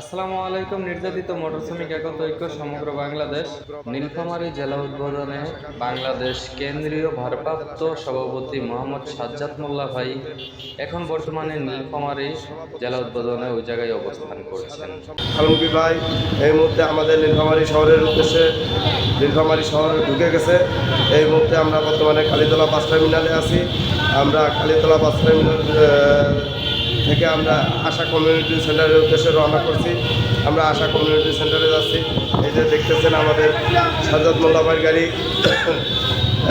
আসসালামু আলাইকুম, নির্যাতিত মোটর শ্রমিক একত ঐক্য সমগ্র বাংলাদেশ। নীলফামারী জেলা উদ্বোধনে বাংলাদেশ কেন্দ্রীয় ভারপ্রাপ্ত সভাপতি মোহাম্মদ সাজ্জাদ মোল্লা ভাই এখন বর্তমানে নীলফামারী জেলা উদ্বোধনে ওই জায়গায় অবস্থান করছেন। আলমগীর ভাই, এই মুহূর্তে আমাদের নীলফামারী শহরের উদ্দেশ্যে নীলফামারী শহরে ঢুকে গেছে। এই মুহূর্তে আমরা বর্তমানে কালীতলা বাস টার্মিনালে আছি। আমরা কালীতলা বাস টার্মিনাল থেকে আমরা আশা কমিউনিটি সেন্টারের উদ্দেশ্যে রওনা করছি। আমরা আশা কমিউনিটি সেন্টারে যাচ্ছি। এই যে দেখতেছেন আমাদের সাজাদ মোল্লাবার গাড়ি।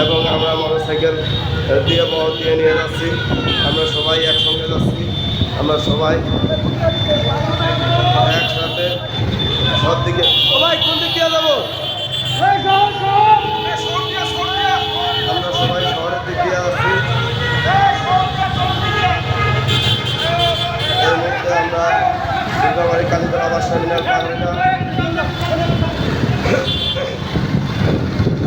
এবং আমরা মোটরসাইকেল দিয়ে বহর দিয়ে নিয়ে যাচ্ছি। আমরা সবাই একসঙ্গে যাচ্ছি। আমরা সবাই একসাথে সব দিকে সবাই কোন দিক দিয়ে যাব আমরা সবাই শহরের দিক দিয়ে আসছি এই মুহূর্তে আমরা দুর্গাবাড়ি কালীতলা টার্মিনাল পার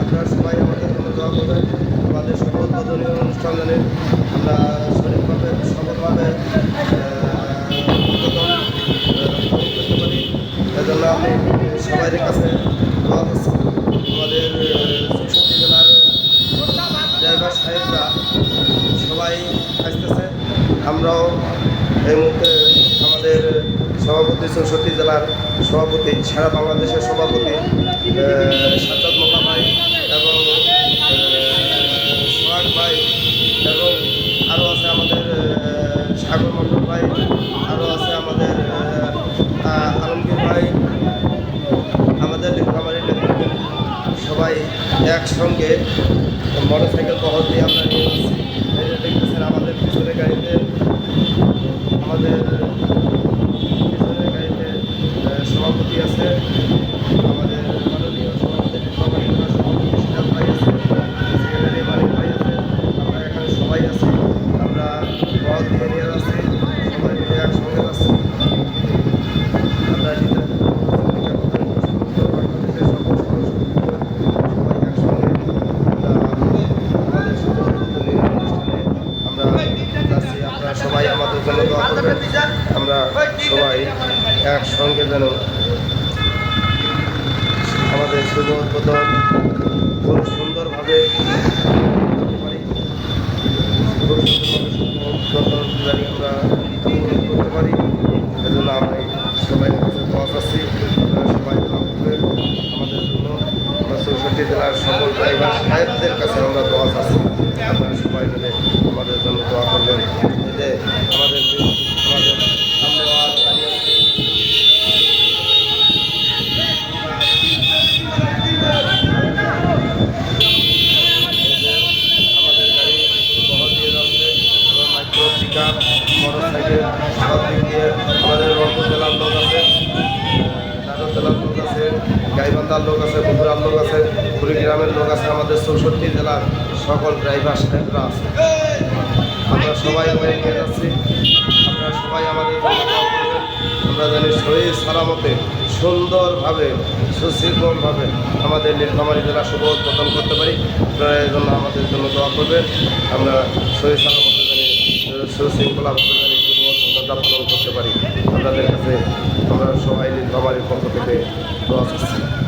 আপনারা সবাই আমাদের জন্য দোয়া করবেন। আমাদের সকল উদ্বোধনী অনুষ্ঠান জানেন আমরা সঠিকভাবে, সফলভাবে করতে এজন্য আমি সবাই কাছে দোয়া করছি। আমাদের জেলার ড্রাইভার সাহেবরা সবাই আসতেছে। আমরাও এই মুহূর্তে আমাদের সভাপতি চৌষট্টি জেলার সভাপতি, সারা বাংলাদেশের সভাপতি সাজ্জাদ মোল্লা ভাই এবং সোহাগ ভাই এবং আরও আছে আমাদের সাগর মন্ডল ভাই আরও আছে আমাদের আলমগীর ভাই, আমাদের নীলফামারী সবাই একসঙ্গে মোটর সাইকেল বহর দিয়ে আমরা নিয়ে যাচ্ছি এই যে দেখতেছেন আমাদের পিছনে গাড়িতে আমাদের পিছনের গাড়িতে আহ, সভাপতি আছে আমাদের মাননীয় সভাপতি নীলফামারী জেলার সভাপতি সিরাজ ভাই আছে সেক্রেটারি মালিক ভাই আছে আমরা এখানে সবাই আছি আমরা বহর দিয়ে নিয়ে যাচ্ছি সবাই মিলে একসঙ্গে যাচ্ছি আমরা নিজেদের বাংলাদেশের সকল সবাই একসঙ্গে আমাদের সকল উদ্বোধনী অনুষ্ঠানে আমরা যাচ্ছি আপনারা সবাই আমাদের জন্য দোয়া করবেন আমরা সবাই একসঙ্গে যেন আমাদের উদ্বোধন খুব সুন্দরভাবে খুব সুন্দরভাবে আমরা করতে পারি। সবাই কাছে দোয়া সবাই আমাদের জন্য সকল ড্রাইভার, সাহেবদের কাছে আমরা দোয়া চাচ্ছি। আপনারা সবাই মিলে আমাদের জন্য দোয়া করবেন এই যে আমাদের আমাদের সামনে আর গাড়ি আছে। আমাদের গাড়ি বহর দিয়ে যাচ্ছে এবং micro pick up motor cycle সব দিক দিয়ে আমাদের রংপুর জেলার লোক আছে নাটক জেলার লোক আছে গাইবান্ধার লোক আছে বগুড়ার লোক আছে, কুড়িগ্রামের লোক আছে, আমাদের চৌষট্টি জেলার সকল ড্রাইভার সাহেবরা আছে। আমরা সবাই ওখানে নিয়ে যাচ্ছি। আমরা সবাই আমাদের আমরা জানি শহীদ সালামতে সুন্দরভাবে সুশৃঙ্খলভাবে আমাদের নীলফামারী জেলা শুভ উদ্বোধন করতে পারি। আপনারা এই জন্য আমাদের জন্য দোয়া করবেন। আমরা শরীর সালামতে জানি, সুশৃঙ্খলাভাবে জানি শুভ উদ্বোধনটা করতে পারি। আপনাদের আমরা সবাই নীলফামারীর পক্ষ থেকে দোয়া চাচ্ছি